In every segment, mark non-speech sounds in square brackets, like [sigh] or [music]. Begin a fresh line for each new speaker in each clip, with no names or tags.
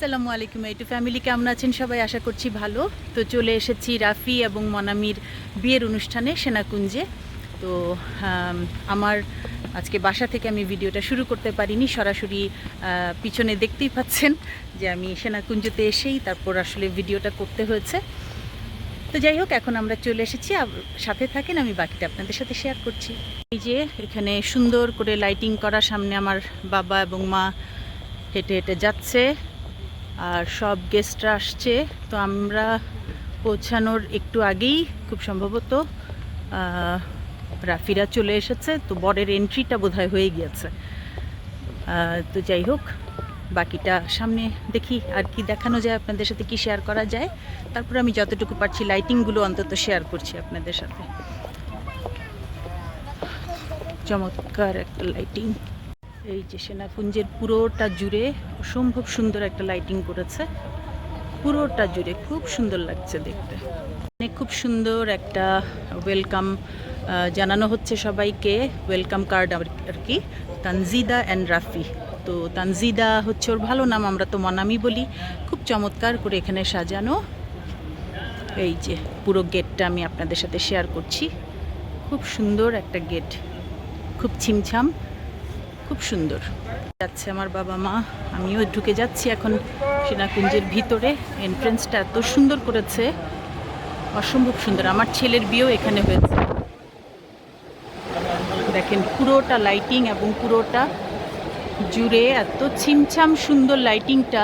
আসসালামু আলাইকুম এইটু ফ্যামিলি কেমন আছেন? সবাই আশা করছি ভালো। তো চলে এসেছি রাফি এবং মনামির বিয়ের অনুষ্ঠানে সেনাকুঞ্জে। তো আমার আজকে বাসা থেকে আমি ভিডিওটা শুরু করতে পারিনি, সরাসরি পিছনে দেখতেই পাচ্ছেন যে আমি সেনাকুঞ্জতে এসেই তারপর আসলে ভিডিওটা করতে হয়েছে। তো যাই হোক, এখন আমরা চলে এসেছি। সাথে থাকেন, আমি বাকিটা আপনাদের সাথে শেয়ার করছি। এই যে, এখানে সুন্দর করে লাইটিং করা সামনে আমার বাবা এবং মা হেঁটে হেঁটে যাচ্ছে। আর সব গেস্টরা আসছে। তো আমরা পৌঁছানোর একটু আগেই, খুব সম্ভবত রাফিরা চলে এসেছে। তো বরের এন্ট্রিটা বোধহয় হয়ে গিয়েছে। তো যাই হোক, বাকিটা সামনে দেখি আর কি দেখানো যায় আপনাদের সাথে, কি শেয়ার করা যায়। তারপর আমি যতটুকু পারছি লাইটিংগুলো অন্তত শেয়ার করছি আপনাদের সাথে। চমৎকার একটা লাইটিং এই যে সেনাকুঞ্জের পুরোটা জুড়ে অসম্ভব সুন্দর একটা লাইটিং করেছে। পুরোটা জুড়ে খুব সুন্দর লাগছে দেখতে। মানে খুব সুন্দর একটা ওয়েলকাম জানানো হচ্ছে সবাইকে। ওয়েলকাম কার্ড আর কি, তানজিদা অ্যান্ড রাফি। তো তানজিদা হচ্ছে ওর ভালো নাম, আমরা তো মনামি বলি। খুব চমৎকার করে এখানে সাজানো। এই যে পুরো গেটটা আমি আপনাদের সাথে শেয়ার করছি। খুব সুন্দর একটা গেট খুব ছিমছাম। খুব সুন্দর। যাচ্ছে আমার বাবা মা, আমিও ঢুকে যাচ্ছি এখন সেনাকুঞ্জের ভিতরে। এন্ট্রেন্সটা এত সুন্দর করেছে। অসম্ভব সুন্দর। আমার ছেলের বিয়েও এখানে হয়েছে। দেখেন পুরোটা লাইটিং এবং পুরোটা জুড়ে এত ছিমছাম সুন্দর লাইটিংটা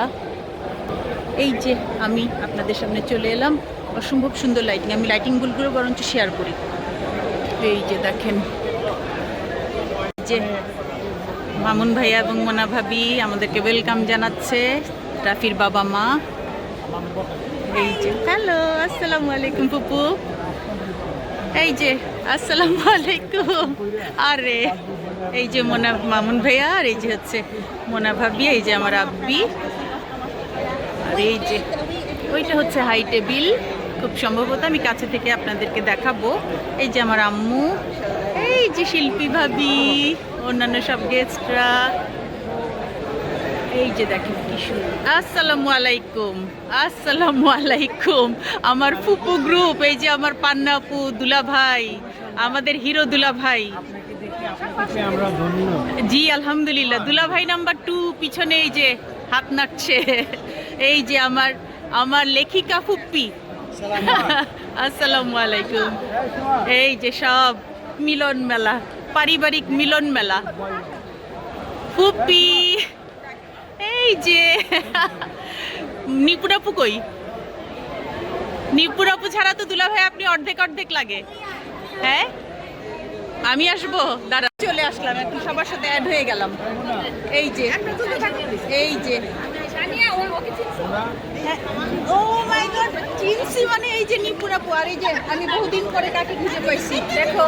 এই যে আমি আপনাদের সামনে চলে এলাম। অসম্ভব সুন্দর লাইটিং আমি লাইটিংগুলো বরঞ্চ শেয়ার করি। এই যে দেখেন। যে মামুন ভাইয়া এবং মোনা ভাবি আমাদেরকে ওয়েলকাম জানাচ্ছে। রাফির বাবা মা। এই যে। হ্যালো, আসসালামু আলাইকুম পুপু এই যে, আসসালামু আলাইকুম। আরে, এই যে মোনা, মামুন ভাইয়া, আর এই যে হচ্ছে মোনা ভাবি, এই যে আমার আব্বি। আর এই যে, ওইটা হচ্ছে হাই টেবিল খুব সম্ভবত আমি কাছে থেকে আপনাদেরকে দেখাবো। এই যে আমার আম্মু। এই যে শিল্পী ভাবি। অন্যান্য সব গেস্টরা এই যে দেখেন কি আসসালামু আলাইকুম আসসালামু আলাইকুম। আমার ফুপু গ্রুপ এই যে আমার পান্নাপু দুলা ভাই আমাদের হিরো দুলা ভাই জি আলহামদুলিল্লাহ। দুলা ভাই নাম্বার টু পিছনে এই যে হাত নাড়ছে। এই যে আমার আমার লেখিকা ফুপ্পি। আসসালামু আলাইকুম। এই যে সব মিলন মেলা। পারিবারিক মিলন মেলা। ফুপ্পি এই যে নিপুরাপু কই? নিপুরাপু ছাড়া তো দুলা ভাই আপনি অর্ধেক অর্ধেক লাগে। হ্যাঁ? আমি আসব? দাঁড়া। চলে আসলাম এখন সবার সাথে অ্যাড হয়ে গেলাম। এই যে এই যে। মানে এই যে আর এই যে আমি বহুদিন পরে কাকে খুঁজে পাইছি। দেখো?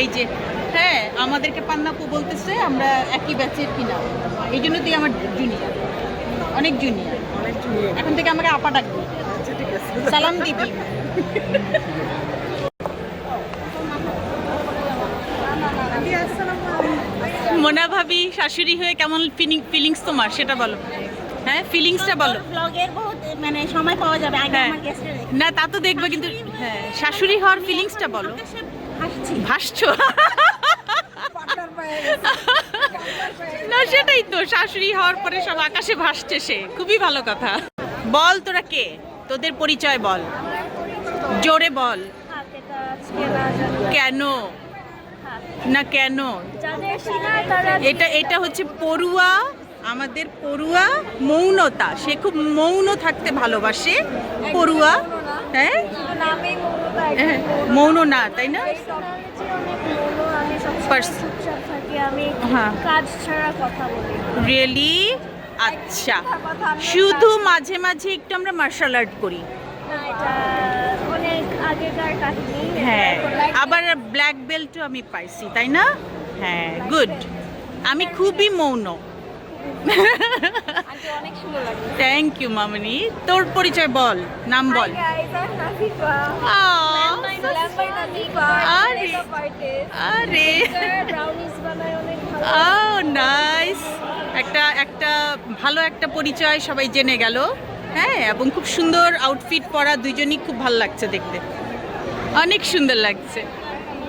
এই যে হ্যাঁ আমাদেরকে পান্নাপু বলতেছে আমরা একই ব্যাচের কিনা। এই জন্য তুই আমার জুনিয়র অনেক জুনিয়র এখন থেকে আমাকে আপা ডাকবি সালাম দিবি। মোনা ভাবি শাশুড়ি হয়ে কেমন ফিলিং ফিলিংস তোমার? সেটা বলো। হ্যাঁ ফিলিংসটা বলো।
ব্লগের বহুত মানে সময় পাওয়া যাবে। আগে
হ্যাঁ।
আমার
না তা তো দেখবে কিন্তু হ্যাঁ শাশুড়ি হওয়ার ফিলিংসটা বলো। ভাসছো না সেটাই তো শাশুড়ি হওয়ার পরে সব আকাশে ভাসছে সে। খুবই ভালো কথা। বল তোরা কে? তোদের পরিচয় বল। জোরে বল। কেন? না কেন? এটা এটা হচ্ছে পড়ুয়া আমাদের পড়ুয়া মৌনতা। সে খুব মৌন থাকতে ভালোবাসে পড়ুয়া। হ্যাঁ? হ্যাঁ, মৌন না তাই না?
আমি
হ্যাঁ।
কাজ ছাড়া
রিয়েলি আচ্ছা। শুধু মাঝে মাঝে একটু আমরা মার্শাল আর্ট করি। হ্যাঁ। আবার ব্ল্যাক বেল্টও আমি পাইছি তাই না? হ্যাঁ গুড আমি খুবই মৌন। থ্যাংক ইউ মামনি। তোর পরিচয় বল নাম বল. আরে। নাইস একটা একটা ভালো একটা পরিচয় সবাই জেনে গেল। হ্যাঁ এবং খুব সুন্দর আউটফিট পরা দুজনই খুব ভালো লাগছে দেখতে। অনেক সুন্দর লাগছে।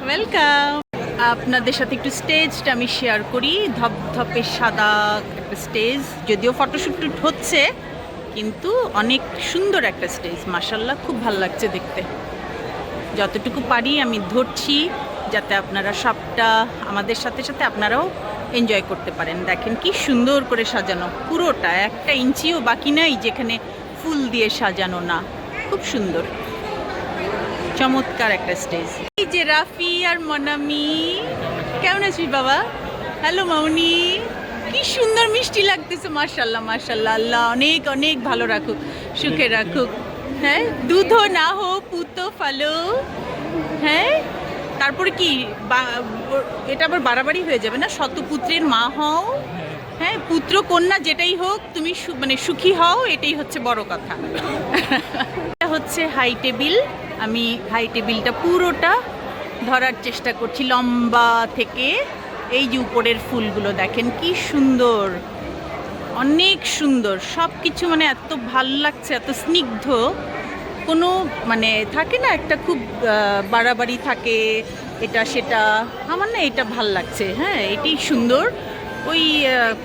ওয়েলকাম আপনাদের সাথে একটু স্টেজটা আমি শেয়ার করি। ধপধপে সাদা একটা স্টেজ। যদিও ফটোশ্যুট হচ্ছে, কিন্তু অনেক সুন্দর একটা স্টেজ। মাসাল্লাহ খুব ভালো লাগছে দেখতে। যতটুকু পারি আমি ধরছি, যাতে আপনারা সবটা আমাদের সাথে সাথে আপনারাও এনজয় করতে পারেন। দেখেন কি সুন্দর করে সাজানো। পুরোটা একটা ইঞ্চিও বাকি নাই, যেখানে ফুল দিয়ে সাজানো না। খুব সুন্দর। চমৎকার একটা স্টেজ। যে রাফি আর মনামি। কেমন আছিস বাবা? হ্যালো মামনি কি সুন্দর মিষ্টি লাগতেছে মার্শাল্লাহ মার্শাল্লাহ আল্লাহ, অনেক অনেক ভালো রাখুক, সুখে রাখুক। হ্যাঁ দুধো না হো পুতো ফালো। হ্যাঁ তারপরে কি এটা আবার বাড়াবাড়ি হয়ে যাবে না? শতপুত্রের মা হও। হ্যাঁ পুত্র, কন্যা যেটাই হোক, তুমি মানে সুখী হও, এটাই হচ্ছে বড় কথা। এটা হচ্ছে হাই টেবিল আমি হাই টেবিলটা পুরোটা ধরার চেষ্টা করছি। লম্বা থেকে এই যে উপরের ফুলগুলো দেখেন, কি সুন্দর। অনেক সুন্দর। সব কিছু মানে এত ভালো লাগছে, এত স্নিগ্ধ। কোনো মানে থাকে না, একটা খুব বাড়াবাড়ি থাকে, এটা সেটা। আমার না এটা ভালো লাগছে হ্যাঁ এটাই সুন্দর। ওই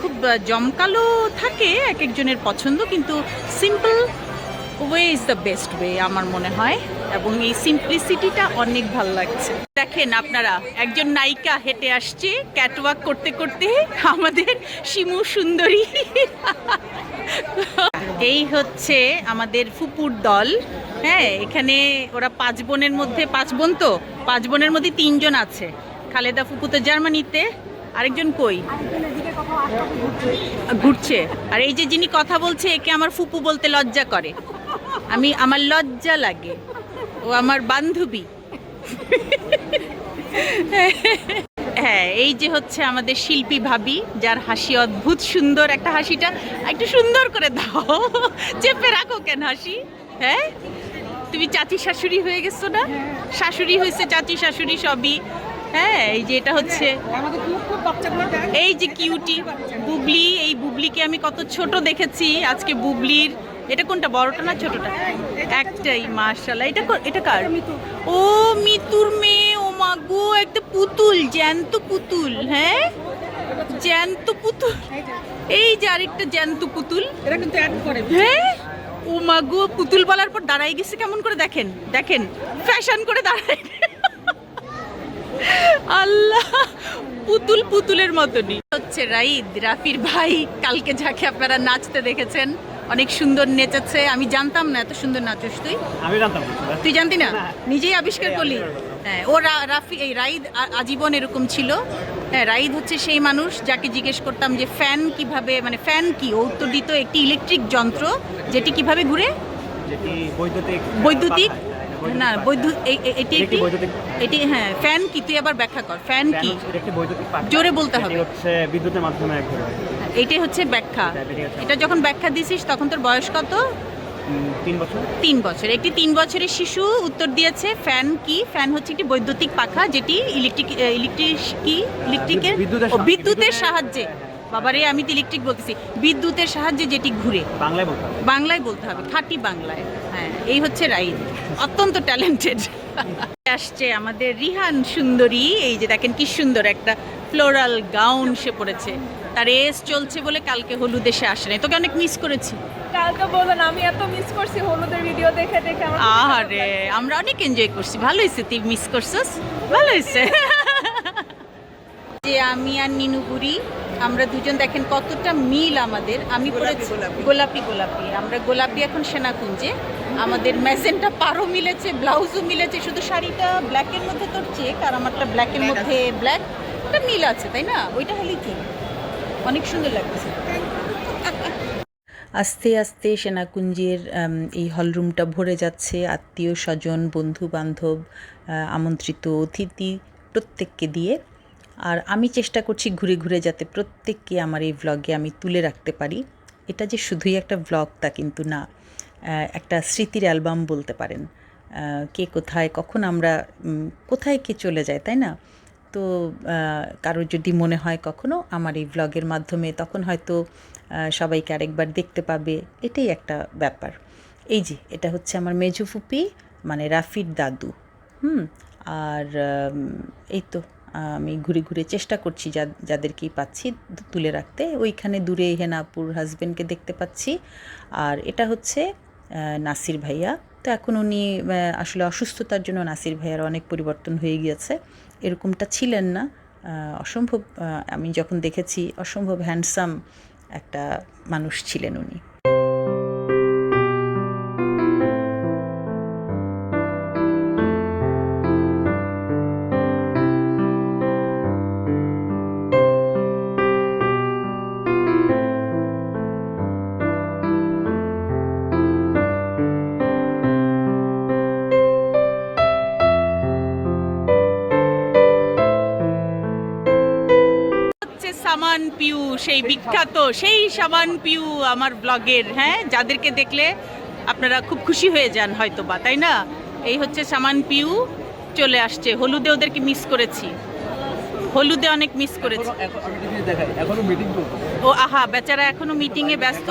খুব জমকালো থাকে এক একজনের পছন্দ, কিন্তু simple way is the best way আমার মনে হয়। এবং এই সিম্পলিসিটিটা অনেক ভালো লাগছে। দেখেন আপনারা, একজন নায়িকা হেঁটে আসছে ক্যাটওয়াক করতে করতে আমাদের শিমু সুন্দরী। এই হচ্ছে আমাদের ফুপুর দল। হ্যাঁ এখানে ওরা পাঁচ বোনের মধ্যে, পাঁচ বোন তো, পাঁচ বোনের মধ্যে তিনজন আছে। খালেদা ফুপু তো জার্মানিতে, আরেকজন কই? ঘুরছে। আর এই যে যিনি কথা বলছে, একে আমার ফুপু বলতে লজ্জা করে। আমি, আমার লজ্জা লাগে। ও আমার বান্ধবী। হ্যাঁ এই যে হচ্ছে আমাদের শিল্পী ভাবি, যার হাসি অদ্ভুত সুন্দর একটা হাসিটা একটু সুন্দর করে দাও। চেপে রাখো কেন হাসি? হ্যাঁ? তুমি চাচি শাশুড়ি হয়ে গেছো না? শাশুড়ি হয়েছে, চাচি শাশুড়ি সবই। হ্যাঁ এই যে এটা হচ্ছে এই যে কিউটি বুবলি, এই বুবলিকে আমি কত ছোট দেখেছি, আজকে বুবলির এটা কোনটা বড়টা না ছোটটা? একটাই মার্শাল্লাহ এটা এটা কার? ও মিতুর মেয়ে ও মা গো একটা পুতুল জ্যান্ত পুতুল হ্যাঁ? জ্যান্ত পুতুল। এই যে আরেকটা জ্যান্ত পুতুল।
এটা কিন্তু অ্যাড করে।
হ্যাঁ? ও মা গো পুতুল বলার পর দাঁড়াই গেছে কেমন করে দেখেন দেখেন। ফ্যাশন করে দাঁড়াই আল্লাহ পুতুল পুতুলের মতনই। হচ্ছে রাইদ রাফির ভাই কালকে যাকে আপনারা নাচতে দেখেছেন। অনেক সুন্দর নেচেছে। আমি জানতাম না এত সুন্দর নাচস তুই।
আমি জানতাম
তুই জানতি না?
না।
নিজেই আবিষ্কার করলি। হ্যাঁ ও রাফি এই রাইদ আজীবন এরকম ছিল। হ্যাঁ রাইদ হচ্ছে সেই মানুষ যাকে জিজ্ঞেস করতাম যে ফ্যান কীভাবে মানে ফ্যান কি? ও উত্তর দিত একটি ইলেকট্রিক যন্ত্র যেটি কীভাবে ঘুরে?
বৈদ্যুতিক
বৈদ্যুতিক না এই- এটি একটি এটি হ্যাঁ ফ্যান কি? তুই আবার ব্যাখ্যা কর ফ্যান কি?
বৈদ্যুতিক।
জোরে বলতে হবে।
হচ্ছে বিদ্যুতের মাধ্যমে ঘুরে
এটাই হচ্ছে ব্যাখ্যা। এটা যখন ব্যাখ্যা দিছিস তখন তোর বয়স কত?
তিন বছর।
তিন বছর। একটি তিন বছরের শিশু উত্তর দিয়েছে ফ্যান কি? ফ্যান হচ্ছে একটি বৈদ্যুতিক পাখা যেটি ইলেকট্রিক ইলেকট্রিক কি? ইলেকট্রিকের
বিদ্যুতের সাহায্যে-
বিদ্যুতের- সাহায্যে। বাবারে আমি তো ইলেকট্রিক বলতেছি। বিদ্যুতের সাহায্যে যেটি ঘুরে।
বাংলায় বলতে হবে।
বাংলায় বলতে হবে খাঁটি বাংলায়। হ্যাঁ এই হচ্ছে রাইদ অত্যন্ত ট্যালেন্টেড [laughs] আসছে আমাদের রিহান সুন্দরী। এই যে দেখেন কি সুন্দর একটা ফ্লোরাল গাউন সে পরেছে। তার এস চলছে বলে কালকে হলুদে সে আসে নাই। তোকে অনেক মিস করেছি।
কালকে বললেন আমি এত মিস করছি হলুদের ভিডিও দেখে দেখে
আরে আমরা অনেক এনজয় করছি। ভালো হয়েছে তুই মিস করছিস? ভালো হয়েছে। [laughs] যে আমি আর নিনুপুরি আমরা দুজন দেখেন কতটা মিল আমাদের। আমি পড়েছি গোলাপি। গোলাপি আমরা গোলাপি এখন সেনাকুঞ্জে। আমাদের মেসেনটা পারও মিলেছে ব্লাউজও মিলেছে শুধু শাড়িটা ব্ল্যাকের মধ্যে তোর চেক আর আমারটা ব্ল্যাকের মধ্যে ব্ল্যাক ওটা মিল আছে তাই না? ওইটা হলেই কি অনেক সুন্দর লাগছে [laughs] আস্তে আস্তে সেনাকুঞ্জের এই হলরুমটা ভরে যাচ্ছে। আত্মীয় স্বজন বন্ধু বান্ধব আমন্ত্রিত অতিথি প্রত্যেককে দিয়ে আর আমি চেষ্টা করছি ঘুরে ঘুরে যাতে প্রত্যেককে আমার এই ভ্লগে আমি তুলে রাখতে পারি। এটা যে শুধুই একটা ভ্লগ তা কিন্তু না একটা স্মৃতির অ্যালবাম বলতে পারেন। কে কোথায়, কখন আমরা কোথায় কে চলে যায়, তাই না? তো কারোর যদি মনে হয় কখনো আমার এই ভ্লগের মাধ্যমে, তখন হয়তো সবাইকে আরেকবার দেখতে পাবে। এটাই একটা ব্যাপার। এই যে, এটা হচ্ছে আমার মেজো ফুপি মানে রাফির দাদু। হুম, আর এই তো। আমি ঘুরে ঘুরে চেষ্টা করছি যা, যাদেরকেই পাচ্ছি তুলে রাখতে। ওইখানে দূরে হেনাপুর হাজবেন্ডকে দেখতে পাচ্ছি। আর এটা হচ্ছে নাসির ভাইয়া। তো এখন উনি আসলে অসুস্থতার জন্য নাসির ভাইয়ার অনেক পরিবর্তন হয়ে গিয়েছে। এরকমটা ছিলেন না। অসম্ভব আমি যখন দেখেছি, অসম্ভব হ্যান্ডসাম একটা মানুষ ছিলেন উনি। পিউ সেই বিখ্যাত সেই সামান পিউ আমার ব্লগের হ্যাঁ? যাদেরকে দেখলে আপনারা খুব খুশি হয়ে যান হয়তো বা তাই না? এই হচ্ছে সামান পিউ চলে আসছে। হলুদে ওদেরকে মিস করেছি। হলুদে অনেক মিস করেছি। ও আহা বেচারা এখনও মিটিংয়ে ব্যস্ত।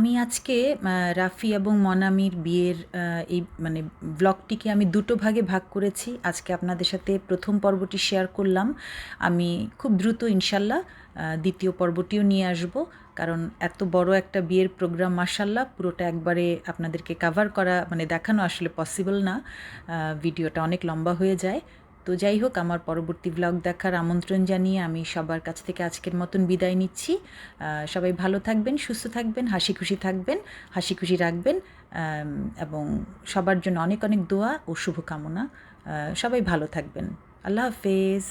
আমি আজকে রাফি এবং মনামির বিয়ের এই মানে ব্লগটিকে আমি দুটো ভাগে ভাগ করেছি। আজকে আপনাদের সাথে প্রথম পর্বটি শেয়ার করলাম। আমি খুব দ্রুত ইনশাল্লাহ দ্বিতীয় পর্বটিও নিয়ে আসব। কারণ এত বড় একটা বিয়ের প্রোগ্রাম মাসাল্লাহ পুরোটা একবারে আপনাদেরকে কাভার করা মানে দেখানো আসলে পসিবল না। ভিডিওটা অনেক লম্বা হয়ে যায়। তো যাই হোক, আমার পরবর্তী ব্লগ দেখার আমন্ত্রণ জানিয়ে আমি সবার কাছ থেকে আজকের মতন বিদায় নিচ্ছি। সবাই ভালো থাকবেন, সুস্থ থাকবেন, হাসি খুশি থাকবেন, হাসি খুশি রাখবেন এবং সবার জন্য অনেক অনেক দোয়া ও শুভকামনা। সবাই ভালো থাকবেন। আল্লাহ হাফেজ।